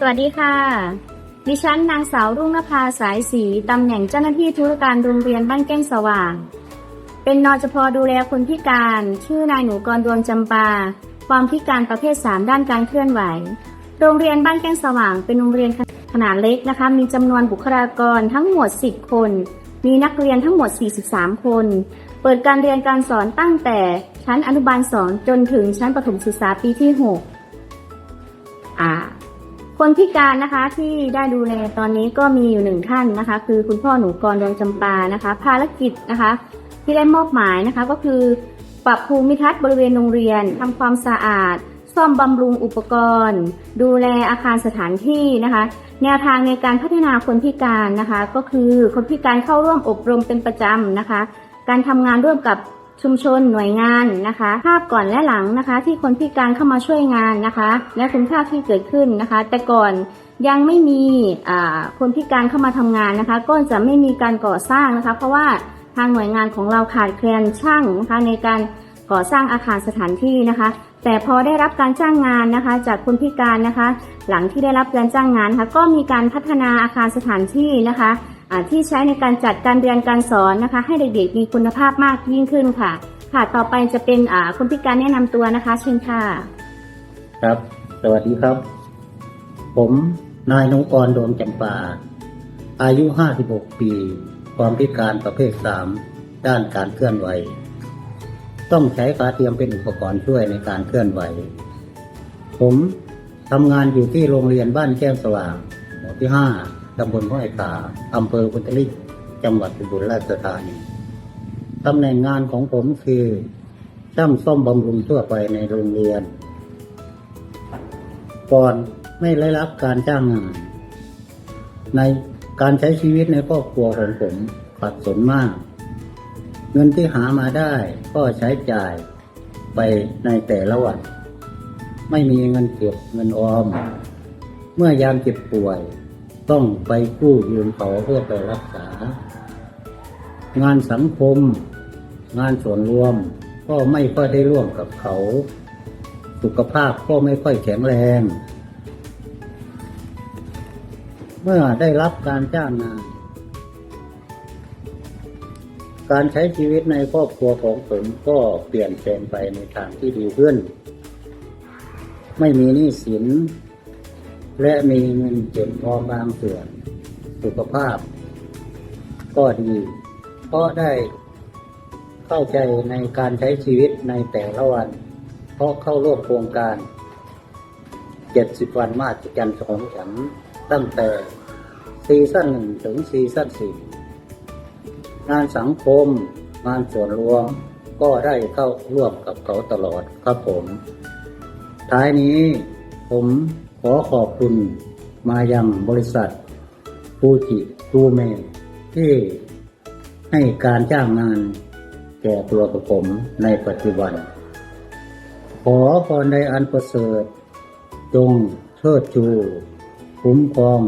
สวัสดีค่ะ ดิฉันนางสาวรุ่งนภาสายศรีตำแหน่งเจ้าหน้าที่ธุรการโรงเรียนบ้านแก้งสว่าง เป็นนอจพดูแลคนพิการ ชื่อนายหนูกรดวงจำปา ความพิการประเภท 3 ด้านการเคลื่อนไหว โรงเรียนบ้านแก้งสว่าง เป็นโรงเรียนขนาดเล็กนะคะ มีจำนวนบุคลากรทั้งหมด 10 คน มีนักเรียนทั้งหมด 43 คน เปิดการเรียนการสอนตั้งแต่ชั้นอนุบาล 2 จนถึงชั้นประถมศึกษาปีที่ 6 อ่า คนพิการนะคะที่ได้ดูแลตอนนี้ก็มีอยู่หนึ่งท่านนะคะ คือคุณพ่อหนูกรดวงจำปานะคะ ภารกิจนะคะ ที่ได้มอบหมายนะคะก็คือ ปรับภูมิทัศน์บริเวณโรงเรียนทำความสะอาด ซ่อมบำรุงอุปกรณ์ ดูแลอาคารสถานที่นะคะ แนวทางในการพัฒนาคนพิการนะคะ ก็คือคนพิการเข้าร่วมอบรมเป็นประจำนะคะ การทำงานร่วมกับ ชุมชนหน่วยงานนะคะ ภาพก่อนและหลังนะคะ ที่คนพิการเข้ามาช่วยงานนะคะ และคุณค่าที่เกิดขึ้นนะคะ แต่ก่อนยังไม่มีคนพิการเข้ามาทำงานนะคะ ก็จะไม่มีการก่อสร้างนะคะ เพราะว่าทางหน่วยงานของเราขาดแคลนช่างนะคะ ในการก่อสร้างอาคารสถานที่นะคะ แต่พอได้รับการจ้างงานนะคะ จากคนพิการนะคะ หลังที่ได้รับการจ้างงานนะคะก็มีการพัฒนาอาคารสถานที่นะคะ ที่ใช้ในการจัดการเรียนการสอนนะคะ ให้เด็กๆมีคุณภาพมากยิ่งขึ้นค่ะ ค่ะต่อไปจะเป็นอ่าคนพิการแนะนำตัวนะคะ เชิญค่ะ ครับ สวัสดีครับ ผมนายนงกรดวงจำปา อายุ 56 ปี ความพิการประเภท 3 ด้านการเคลื่อนไหว ต้องใช้ขาเทียมเป็นอุปกรณ์ช่วยในการเคลื่อนไหว ผมทำงานอยู่ที่โรงเรียนบ้านแก้วสว่างหมู่ที่ 5 ตำบลห้วยขาอำเภอพุทธลิกจังหวัดอุบลราชธานีตำแหน่งงานของผมคือช่างซ่อมบำรุงทั่วไปในโรงเรียน ก่อนไม่ได้รับการจ้างงาน ในการใช้ชีวิตในครอบครัวของผมขัดสนมาก เงินที่หามาได้ก็ใช้จ่ายไปในแต่ละวัน ไม่มีเงินเก็บเงินออม เมื่อยามเจ็บป่วย ต้องไปกู้ยืมเขาเพื่อไปรักษา งานสังคม งานส่วนรวม ก็ไม่ค่อยได้ร่วมกับเขา สุขภาพก็ไม่ค่อยแข็งแรง เมื่อได้รับการจ้างงาน การใช้ชีวิตในครอบครัวของผมก็เปลี่ยนแปลงไปในทางที่ดีขึ้น ไม่มีหนี้สิน และมีเงินเก็บพอบางส่วน สุขภาพ ก็ดี เพราะได้เข้าใจในการใช้ชีวิตในแต่ละวัน เพราะเข้าร่วมโครงการ 70 วันมาตรจันทร์ของฉันตั้งแต่ซีซั่นหนึ่งถึงซีซั่นสี่งานสังคม งานส่วนรวมก็ได้เข้าร่วมกับเขาตลอดครับผม ท้ายนี้ ผมขอขอบคุณมายังบริษัทฟูจิตูเมที่ให้การจ้างงานแก่ตัวกับผมในปัจจุบัน ขอพรในอันประเสริฐ จงเชิดชูคุ้มครอง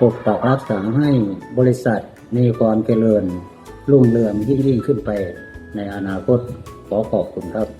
ปกปักรักษาให้บริษัทมีความเจริญรุ่งเรืองยิ่งยิ่งขึ้นไปในอนาคตขอขอบคุณครับ